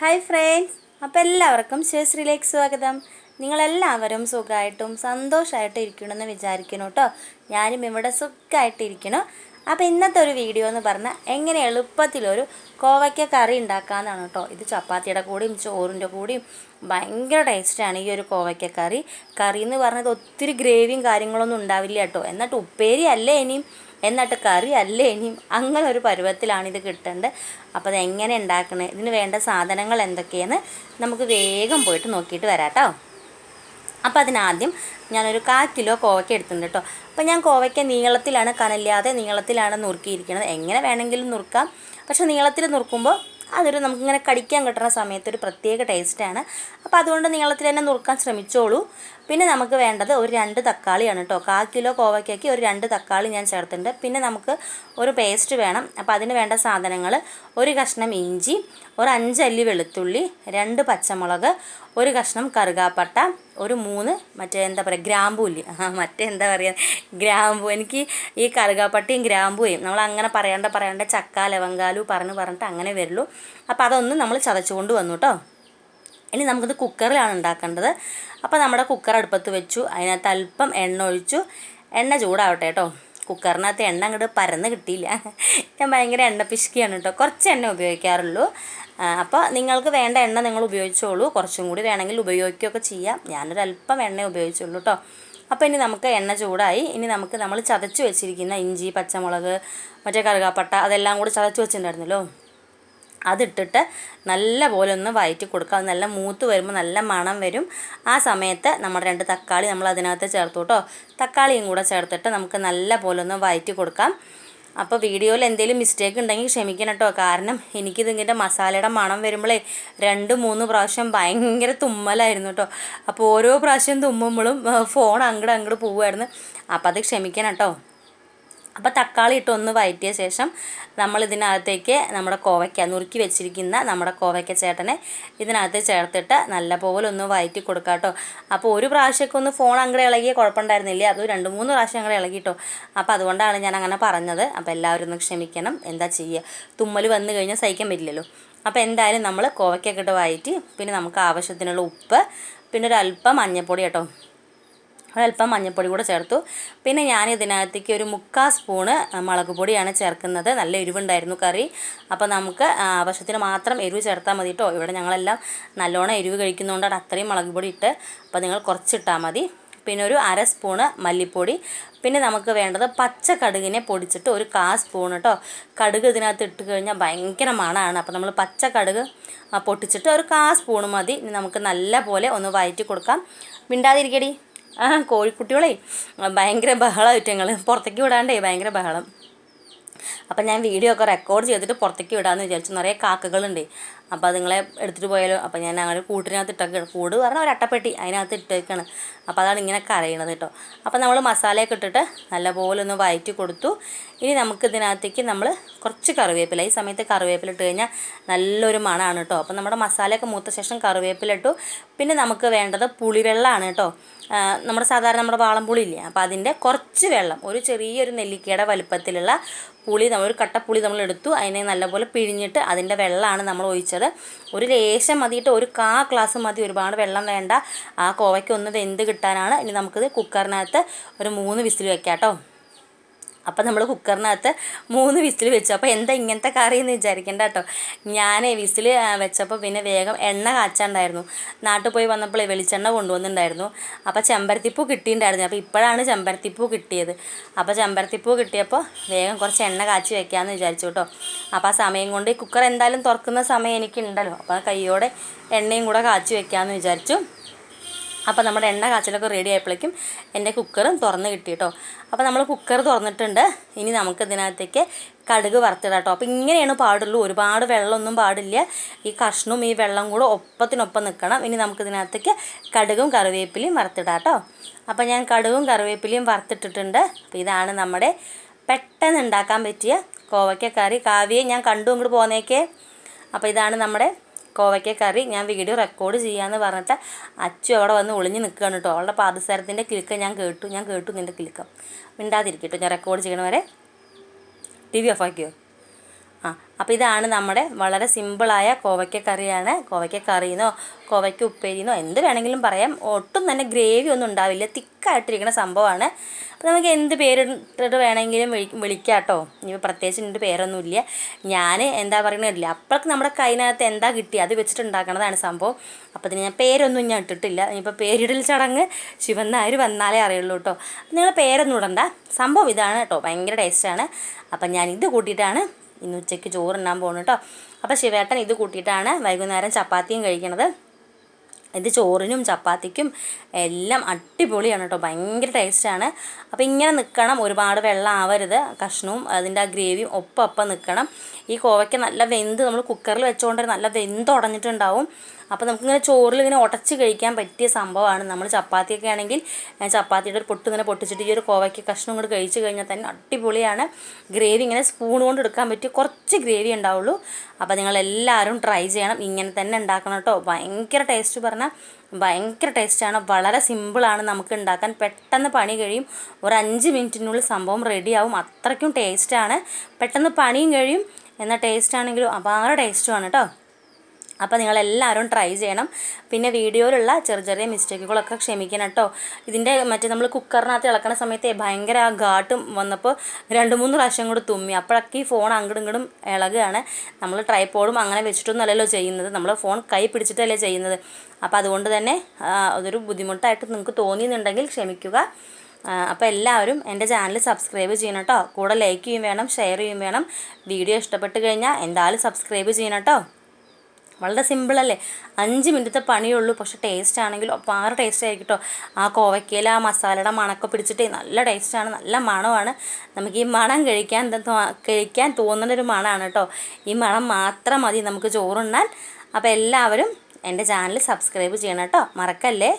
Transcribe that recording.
Hi friends. അപ്പോൾ എല്ലാവർക്കും ശിവശ്രീയിലേക്ക് സ്വാഗതം. നിങ്ങളെല്ലാവരും സുഖമായിട്ടും സന്തോഷമായിട്ടും ഇരിക്കണമെന്ന് വിചാരിക്കുന്നു കേട്ടോ. ഞാനും ഇവിടെ സുഖമായിട്ടിരിക്കണം അപ്പോൾ ഇന്നത്തെ ഒരു വീഡിയോ എന്ന് പറഞ്ഞാൽ എങ്ങനെ എളുപ്പത്തിലൊരു കോവയ്ക്ക കറി ഉണ്ടാക്കാമെന്നാണ് കേട്ടോ. ഇത് ചപ്പാത്തിയുടെ കൂടെയും ചോറിന്റെ കൂടെയും ഭയങ്കര ടേസ്റ്റാണ് ഈ ഒരു കോവയ്ക്ക കറി. കറി എന്ന് പറഞ്ഞത് ഒത്തിരി ഗ്രേവിയും കാര്യങ്ങളൊന്നും ഉണ്ടാവില്ല കേട്ടോ. എന്നിട്ട് ഉപ്പേരി അല്ലേ ഇനിയും എന്നിട്ട് കറി അല്ലേ ഇനിയും അങ്ങനെ ഒരു പരുവത്തിലാണ് ഇത് കിട്ടേണ്ടത്. അപ്പോൾ അത് എങ്ങനെ ഉണ്ടാക്കണേ? ഇതിന് വേണ്ട സാധനങ്ങൾ എന്തൊക്കെയെന്ന് നമുക്ക് വേഗം പോയിട്ട് നോക്കിയിട്ട് വരാം കേട്ടോ അപ്പോൾ അതിനാദ്യം ഞാനൊരു കാ കിലോ കോവയ്ക്ക എടുത്തിട്ടുണ്ട് കേട്ടോ അപ്പോൾ ഞാൻ കോവയ്ക്ക നീളത്തിലാണ് കനല്ലാതെ നീളത്തിലാണ് നുറുക്കിയിരിക്കുന്നത്. എങ്ങനെ വേണമെങ്കിലും നുറുക്കാം. പക്ഷേ നീളത്തിൽ നുറുക്കുമ്പോൾ അതൊരു നമുക്കിങ്ങനെ കടിക്കാൻ കിട്ടുന്ന സമയത്ത് ഒരു പ്രത്യേക ടേസ്റ്റാണ് അപ്പോൾ അതുകൊണ്ട് നീളത്തിൽ തന്നെ നുറുക്കാൻ ശ്രമിച്ചോളൂ. പിന്നെ നമുക്ക് വേണ്ടത് ഒരു രണ്ട് തക്കാളിയാണ് കേട്ടോ കാ കിലോ കോവയ്ക്കയ്ക്ക് ഒരു രണ്ട് തക്കാളി ഞാൻ ചേർത്തിട്ടുണ്ട്. പിന്നെ നമുക്ക് ഒരു പേസ്റ്റ് വേണം. അപ്പോൾ അതിന് വേണ്ട സാധനങ്ങൾ ഒരു കഷ്ണം ഇഞ്ചി ഒരു അഞ്ചല്ലി വെളുത്തുള്ളി രണ്ട് പച്ചമുളക് ഒരു കഷ്ണം കറുകാപ്പട്ട ഒരു മൂന്ന് മറ്റേ എന്താ പറയുക ഗ്രാമ്പൂല്ലി ആ മറ്റേ എന്താ പറയുക ഗ്രാമ്പു. എനിക്ക് ഈ കറുകാപ്പട്ടയും ഗ്രാമ്പുയും നമ്മൾ അങ്ങനെ പറയണ്ട പറയണ്ട ചക്ക ലവങ്കാലു പറഞ്ഞ് പറഞ്ഞിട്ട് അങ്ങനെ വരുള്ളൂ. അപ്പോൾ അതൊന്ന് നമ്മൾ ചതച്ചുകൊണ്ട് വന്നു കേട്ടോ ഇനി നമുക്കിത് കുക്കറിലാണ് ഉണ്ടാക്കേണ്ടത്. അപ്പോൾ നമ്മുടെ കുക്കർ അടുപ്പത്ത് വെച്ചു. അതിനകത്ത് അല്പം എണ്ണ ഒഴിച്ചു. എണ്ണ ചൂടാവട്ടെ കേട്ടോ കുക്കറിനകത്ത് എണ്ണ അങ്ങോട്ട് പരന്ന് കിട്ടിയില്ല. ഞാൻ ഭയങ്കര എണ്ണ പിശുക്കിയാണ് കേട്ടോ കുറച്ച് എണ്ണ ഉപയോഗിക്കാറുള്ളൂ. അപ്പോൾ നിങ്ങൾക്ക് വേണ്ട എണ്ണ നിങ്ങൾ ഉപയോഗിച്ചോളൂ. കുറച്ചും കൂടി വേണമെങ്കിൽ ഉപയോഗിക്കുകയൊക്കെ ചെയ്യാം. ഞാനൊരു അല്പം എണ്ണ ഉപയോഗിച്ചുള്ളൂ കേട്ടോ അപ്പോൾ ഇനി നമുക്ക് എണ്ണ ചൂടായി. ഇനി നമുക്ക് നമ്മൾ ചതച്ച് വെച്ചിരിക്കുന്ന ഇഞ്ചി പച്ചമുളക് മറ്റേ കറുകാപ്പട്ട അതെല്ലാം കൂടി ചതച്ച് വെച്ചിട്ടുണ്ടായിരുന്നല്ലോ. അതിട്ടിട്ട് നല്ല പോലെ ഒന്ന് വയറ്റി കൊടുക്കുക. അത് നല്ല മൂത്ത് വരുമ്പോൾ നല്ല മണം വരും. ആ സമയത്ത് നമ്മൾ രണ്ട് തക്കാളി നമ്മൾ അതിനകത്ത് ചേർത്തു കേട്ടോ. തക്കാളിയും കൂടെ ചേർത്തിട്ട് നമുക്ക് നല്ല പോലെ ഒന്ന് വയറ്റി കൊടുക്കാം. അപ്പോൾ വീഡിയോയിൽ എന്തെങ്കിലും മിസ്റ്റേക്ക് ഉണ്ടെങ്കിൽ ക്ഷമിക്കണം കേട്ടോ. കാരണം എനിക്കിതിങ്ങനെ മസാലയുടെ മണം വരുമ്പോഴേ രണ്ട് മൂന്ന് പ്രാവശ്യം ഭയങ്കര തുമ്മലായിരുന്നു കേട്ടോ. അപ്പോൾ ഓരോ പ്രാവശ്യം തുമ്മുമ്പോഴും ഫോൺ അങ്ങോട്ട് അങ്ങോട്ട് പോവുമായിരുന്നു. അപ്പോൾ അത് ക്ഷമിക്കണം കേട്ടോ. അപ്പോൾ തക്കാളി ഇട്ട് ഒന്ന് വഴറ്റിയ ശേഷം നമ്മൾ ഇതിനകത്തേക്ക് നമ്മുടെ കോവയ്ക്ക നുറുക്കി വെച്ചിരിക്കുന്ന നമ്മുടെ കോവയ്ക്ക ചേട്ടനെ ഇതിനകത്ത് ചേർത്തിട്ട് നല്ലപോലെ ഒന്ന് വഴറ്റി കൊടുക്കാം കേട്ടോ അപ്പോൾ ഒരു പ്രാവശ്യമൊക്കെ ഒന്ന് ഫോൺ അങ്ങനെ ഇളകിയ കുഴപ്പമുണ്ടായിരുന്നില്ല? അത് രണ്ട് മൂന്ന് പ്രാവശ്യം അങ്ങോട്ട് ഇളകിട്ടോ. അപ്പോൾ അതുകൊണ്ടാണ് ഞാൻ അങ്ങനെ പറഞ്ഞത്. അപ്പോൾ എല്ലാവരും ഒന്ന് ക്ഷമിക്കണം. എന്താ ചെയ്യുക തുമ്മൽ വന്നു കഴിഞ്ഞാൽ സഹിക്കാൻ പറ്റില്ലല്ലോ. അപ്പോൾ എന്തായാലും നമ്മൾ കോവയ്ക്കൊക്കെ ഇട്ട് വഴറ്റി പിന്നെ നമുക്ക് ആവശ്യത്തിനുള്ള ഉപ്പ് പിന്നെ ഒരു അല്പം മഞ്ഞൾപ്പൊടി കേട്ടോ. ഒരല്പം മഞ്ഞൾപ്പൊടി കൂടെ ചേർത്തു. പിന്നെ ഞാൻ ഇതിനകത്തേക്ക് ഒരു മുക്കാൽ സ്പൂണ് മുളക് പൊടിയാണ് ചേർക്കുന്നത്. നല്ല എരിവുണ്ടായിരുന്നു കറി. അപ്പോൾ നമുക്ക് ആവശ്യത്തിന് മാത്രം എരിവ് ചേർത്താൽ മതി കേട്ടോ ഇവിടെ ഞങ്ങളെല്ലാം നല്ലോണം എരിവ് കഴിക്കുന്നതുകൊണ്ടാണ് അത്രയും മുളക് പൊടി ഇട്ട്. അപ്പോൾ നിങ്ങൾ കുറച്ചിട്ടാൽ മതി. പിന്നെ ഒരു അര സ്പൂണ് മല്ലിപ്പൊടി. പിന്നെ നമുക്ക് വേണ്ടത് പച്ച കടുകിനെ പൊടിച്ചിട്ട് ഒരു കാ സ്പൂൺ കേട്ടോ കടുക് ഇതിനകത്ത് ഇട്ട് കഴിഞ്ഞാൽ ഭയങ്കര മണമാണ് അപ്പോൾ നമ്മൾ പച്ച കടുക് പൊട്ടിച്ചിട്ട് ഒരു കാ സ്പൂൺ മതി. നമുക്ക് നല്ല പോലെ ഒന്ന് വയറ്റി കൊടുക്കാം. മിണ്ടാതിരിക്കടി. ആ കോഴിക്കുട്ടികളെ ഭയങ്കര ബഹളമായിട്ട് ഞങ്ങൾ പുറത്തേക്ക് വിടാണ്ടേ ഭയങ്കര ബഹളം. അപ്പം ഞാൻ വീഡിയോ ഒക്കെ റെക്കോർഡ് ചെയ്തിട്ട് പുറത്തേക്ക് വിടാമെന്ന് വിചാരിച്ചു. നിറയെ കാക്കകളുണ്ട്. അപ്പോൾ അതുങ്ങളെ എടുത്തിട്ട് പോയാലോ? അപ്പോൾ ഞാൻ അങ്ങനെ കൂട്ടിനകത്ത് ഇട്ടൊക്കെ കൂട് പറഞ്ഞാൽ ഒരു അട്ടപ്പെട്ടി അതിനകത്ത് ഇട്ടേക്കാണ് അപ്പോൾ അതാണ് ഇങ്ങനെ കരയണത് കേട്ടോ. അപ്പോൾ നമ്മൾ മസാലയൊക്കെ ഇട്ടിട്ട് നല്ലപോലെ ഒന്ന് വയറ്റി കൊടുത്തു. ഇനി നമുക്ക് ഇതിനകത്തേക്ക് നമ്മൾ കുറച്ച് കറിവേപ്പില. ഈ സമയത്ത് കറിവേപ്പില ഇട്ട് കഴിഞ്ഞാൽ നല്ലൊരു മണമാണ് കേട്ടോ. അപ്പോൾ നമ്മുടെ മസാലയൊക്കെ മൂത്ത ശേഷം കറിവേപ്പില ഇട്ടു. പിന്നെ നമുക്ക് വേണ്ടത് പുളിവെള്ളമാണ് കേട്ടോ. നമ്മുടെ സാധാരണ നമ്മുടെ വാളംപുളി ഇല്ലേ? അപ്പോൾ അതിന്റെ കുറച്ച് വെള്ളം ഒരു ചെറിയൊരു നെല്ലിക്കയുടെ വലുപ്പത്തിലുള്ള പുളി ഒരു കട്ടപ്പുളി നമ്മൾ എടുത്തു. അതിനെ നല്ലപോലെ പിഴിഞ്ഞിട്ട് അതിന്റെ വെള്ളമാണ് നമ്മൾ ഒഴിച്ചത്. ഒരു ലേശം മതിയിട്ട് ഒരു കാ ഗ്ലാസ് മതി. ഒരുപാട് വെള്ളം വേണ്ട. ആ കോവയ്ക്ക് ഒന്ന് വെന്ത് കിട്ടാനാണ്. ഇനി നമുക്കിത് കുക്കറിനകത്ത് ഒരു മൂന്ന് വിസിൽ വെക്കാം കേട്ടോ അപ്പം നമ്മൾ കുക്കറിനകത്ത് മൂന്ന് വിസിൽ വെച്ചു. അപ്പോൾ എന്താ ഇങ്ങനത്തെ കറി എന്ന് വിചാരിക്കേണ്ട കേട്ടോ ഞാൻ വിസിൽ വെച്ചപ്പോൾ പിന്നെ വേഗം എണ്ണ കാച്ചാണ്ടായിരുന്നു. നാട്ടിൽ പോയി വന്നപ്പോൾ വെളിച്ചെണ്ണ കൊണ്ടുവന്നിട്ടുണ്ടായിരുന്നു അപ്പോൾ ചെമ്പരത്തിപ്പൂ കിട്ടിയിട്ടുണ്ടായിരുന്നു അപ്പോൾ ഇപ്പോഴാണ് ചെമ്പരത്തിപ്പൂ കിട്ടിയത്. അപ്പോൾ ചെമ്പരത്തിപ്പൂ കിട്ടിയപ്പോൾ വേഗം കുറച്ച് എണ്ണ കാച്ചി വെക്കാമെന്ന് വിചാരിച്ചു കേട്ടോ അപ്പോൾ ആ സമയം കൊണ്ട് ഈ കുക്കർ എന്തായാലും തുറക്കുന്ന സമയം എനിക്കുണ്ടല്ലോ. അപ്പോൾ കൈയോടെ എണ്ണയും കൂടെ കാച്ചി വെക്കാമെന്ന് വിചാരിച്ചു. അപ്പോൾ നമ്മുടെ എണ്ണ കാച്ചിലൊക്കെ റെഡി ആയപ്പോഴേക്കും എന്റെ കുക്കറും തുറന്ന് കിട്ടി കേട്ടോ അപ്പോൾ നമ്മൾ കുക്കർ തുറന്നിട്ടുണ്ട്. ഇനി നമുക്ക് ഇതിനകത്തേക്ക് കടുക് വറുത്തിടാം കേട്ടോ അപ്പോൾ ഇങ്ങനെയാണ് പാടുള്ളൂ. ഒരുപാട് വെള്ളമൊന്നും പാടില്ല. ഈ കഷ്ണവും ഈ വെള്ളം കൂടെ ഒപ്പത്തിനൊപ്പം നിൽക്കണം ഇനി നമുക്ക് ഇതിനകത്തേക്ക് കടുകും കറിവേപ്പിലയും വറുത്തിടാം കേട്ടോ അപ്പോൾ ഞാൻ കടുകും കറിവേപ്പിലയും വറുത്തിട്ടിട്ടുണ്ട്. അപ്പോൾ ഇതാണ് നമ്മുടെ പെട്ടെന്ന് ഉണ്ടാക്കാൻ പറ്റിയ കോവയ്ക്ക കറി കാവ്യെ ഞാൻ കണ്ടു ഇങ്ങോട്ട് പോന്നേക്കേ. അപ്പോൾ ഇതാണ് നമ്മുടെ കോവയ്ക്ക കറി ഞാൻ വീഡിയോ റെക്കോർഡ് ചെയ്യാമെന്ന് പറഞ്ഞിട്ട് അച്ചു അവിടെ വന്ന് ഒളിഞ്ഞ് നിൽക്കുകയാണ് കേട്ടോ. അവളുടെ പാദസരത്തിന്റെ കിലുക്കം ഞാൻ കേട്ടു ഞാൻ കേട്ടു നിന്റെ കിലുക്കം. മിണ്ടാതിരിക്കട്ടോ ഞാൻ റെക്കോർഡ് ചെയ്യണവരെ. ടി വി ഓഫ് ആക്കിയോ? ആ അപ്പോൾ ഇതാണ് നമ്മുടെ വളരെ സിമ്പിളായ കോവയ്ക്ക കറിയാണ് കോവയ്ക്ക കറിയെന്നോ കോവയ്ക്ക ഉപ്പേരിന്നോ എന്ത് വേണമെങ്കിലും പറയാം. ഒട്ടും തന്നെ ഗ്രേവി ഒന്നും ഉണ്ടാവില്ല. തിക്കായിട്ടിരിക്കുന്ന സംഭവമാണ്. അപ്പോൾ നമുക്ക് എന്ത് പേരിട്ടിട്ട് വേണമെങ്കിലും വിളി വിളിക്കാം കേട്ടോ ഇനി പ്രത്യേകിച്ച് എന്റെ പേരൊന്നുമില്ല. ഞാൻ എന്താ പറയുന്നില്ല അപ്പോഴൊക്കെ നമ്മുടെ കൈനകത്ത് എന്താ കിട്ടി? അത് വെച്ചിട്ടുണ്ടാക്കണതാണ് സംഭവം. അപ്പോൾ ഇതിന് ഞാൻ പേരൊന്നും ഞാൻ ഇട്ടിട്ടില്ല. ഇനിയിപ്പോൾ പേരിടൽ ചടങ്ങ് ശിവൻ വന്നാലേ അറിയുള്ളൂ കേട്ടോ നിങ്ങൾ പേരൊന്നും ഇടണ്ട. സംഭവം ഇതാണ് കേട്ടോ ഭയങ്കര ടേസ്റ്റാണ്. അപ്പം ഞാൻ ഇത് കൂട്ടിയിട്ടാണ് ഇന്ന് ഉച്ചയ്ക്ക് ചോറുണ്ണാൻ പോകുന്നു കേട്ടോ അപ്പോൾ ശിവേട്ടൻ ഇത് കൂട്ടിയിട്ടാണ് വൈകുന്നേരം ചപ്പാത്തിയും കഴിക്കണത്. ഇത് ചോറിനും ചപ്പാത്തിക്കും എല്ലാം അടിപൊളിയാണ് കേട്ടോ. ഭയങ്കര ടേസ്റ്റാണ് അപ്പോൾ ഇങ്ങനെ നിൽക്കണം ഒരുപാട് വെള്ളം ആവരുത്. കഷ്ണവും അതിന്റെ ആ ഗ്രേവിയും ഒപ്പം ഒപ്പം നിൽക്കണം ഈ കോവയ്ക്ക് നല്ല വെന്ത് നമ്മൾ കുക്കറിൽ വെച്ചുകൊണ്ട് നല്ല വെന്ത് ഉടഞ്ഞിട്ടുണ്ടാവും. അപ്പോൾ നമുക്കിങ്ങനെ ചോറിൽ ഇങ്ങനെ ഉടച്ച് കഴിക്കാൻ പറ്റിയ സംഭവമാണ് നമ്മൾ ചപ്പാത്തിയൊക്കെ ആണെങ്കിൽ ചപ്പാത്തിയുടെ ഒരു പൊട്ട് ഇങ്ങനെ പൊട്ടിച്ചിട്ട് ഈ ഒരു കോവയ്ക്ക് കഷ്ണം കൊണ്ട് കഴിച്ച് കഴിഞ്ഞാൽ തന്നെ അടിപൊളിയാണ്. ഗ്രേവി ഇങ്ങനെ സ്പൂൺ കൊണ്ട് എടുക്കാൻ പറ്റിയ കുറച്ച് ഗ്രേവി ഉണ്ടാവുള്ളൂ. അപ്പോൾ നിങ്ങളെല്ലാവരും ട്രൈ ചെയ്യണം. ഇങ്ങനെ തന്നെ ഉണ്ടാക്കണം കേട്ടോ. ഭയങ്കര ടേസ്റ്റ് പറഞ്ഞാൽ ഭയങ്കര ടേസ്റ്റാണ്. വളരെ സിമ്പിളാണ് നമുക്ക് ഉണ്ടാക്കാൻ പെട്ടെന്ന് പണി കഴിയും. ഒരു അഞ്ച് മിനിറ്റിനുള്ളിൽ സംഭവം റെഡിയാവും. അത്രയ്ക്കും ടേസ്റ്റാണ്. പെട്ടെന്ന് പണിയും കഴിയും. എന്നാൽ ടേസ്റ്റ് ആണെങ്കിലും അപാര ടേസ്റ്റുമാണ് കേട്ടോ. അപ്പോൾ നിങ്ങളെല്ലാവരും ട്രൈ ചെയ്യണം. പിന്നെ വീഡിയോയിലുള്ള ചെറിയ ചെറിയ മിസ്റ്റേക്കുകളൊക്കെ ക്ഷമിക്കണം കേട്ടോ. ഇതിന്റെ മറ്റേ നമ്മൾ കുക്കറിനകത്ത് ഇളക്കുന്ന സമയത്ത് ഭയങ്കര ആ ഘാട്ടും വന്നപ്പോൾ രണ്ട് മൂന്ന് പ്രാവശ്യം കൂടെ തുമ്മി. അപ്പോഴൊക്കെ ഈ ഫോൺ അങ്ങോട്ടും ഇങ്ങോട്ടും ഇളകുകയാണ് നമ്മൾ ട്രൈപ്പോഡും അങ്ങനെ വെച്ചിട്ടൊന്നും അല്ലല്ലോ ചെയ്യുന്നത്. നമ്മൾ ഫോൺ കൈ പിടിച്ചിട്ടല്ലേ ചെയ്യുന്നത്. അപ്പോൾ അതുകൊണ്ട് തന്നെ അതൊരു ബുദ്ധിമുട്ടായിട്ട് നിങ്ങൾക്ക് തോന്നിയെന്നുണ്ടെങ്കിൽ ക്ഷമിക്കുക. അപ്പോൾ എല്ലാവരും എന്റെ ചാനൽ സബ്സ്ക്രൈബ് ചെയ്യണം കേട്ടോ. കൂടെ ലൈക്ക് ചെയ്യും വേണം ഷെയർ ചെയ്യും വേണം. വീഡിയോ ഇഷ്ടപ്പെട്ട് കഴിഞ്ഞാൽ എന്തായാലും സബ്സ്ക്രൈബ് ചെയ്യണം കേട്ടോ. വളരെ സിമ്പിളല്ലേ? അഞ്ച് മിനിറ്റത്തെ പണിയുള്ളൂ പക്ഷെ ടേസ്റ്റ് ആണെങ്കിലും അപ്പാറ് ടേസ്റ്റ് ആയിരിക്കും കേട്ടോ ആ കോവയ്ക്കയിൽ ആ മസാലയുടെ മണമൊക്കെ പിടിച്ചിട്ട് നല്ല ടേസ്റ്റാണ് നല്ല മണമാണ്. നമുക്ക് ഈ മണം കഴിക്കാൻ കഴിക്കാൻ തോന്നുന്ന ഒരു മണമാണ് കേട്ടോ ഈ മണം മാത്രം മതി നമുക്ക് ചോറുണ്ണാൻ. അപ്പോൾ എല്ലാവരും എന്റെ ചാനൽ സബ്സ്ക്രൈബ് ചെയ്യണം കേട്ടോ മറക്കല്ലേ?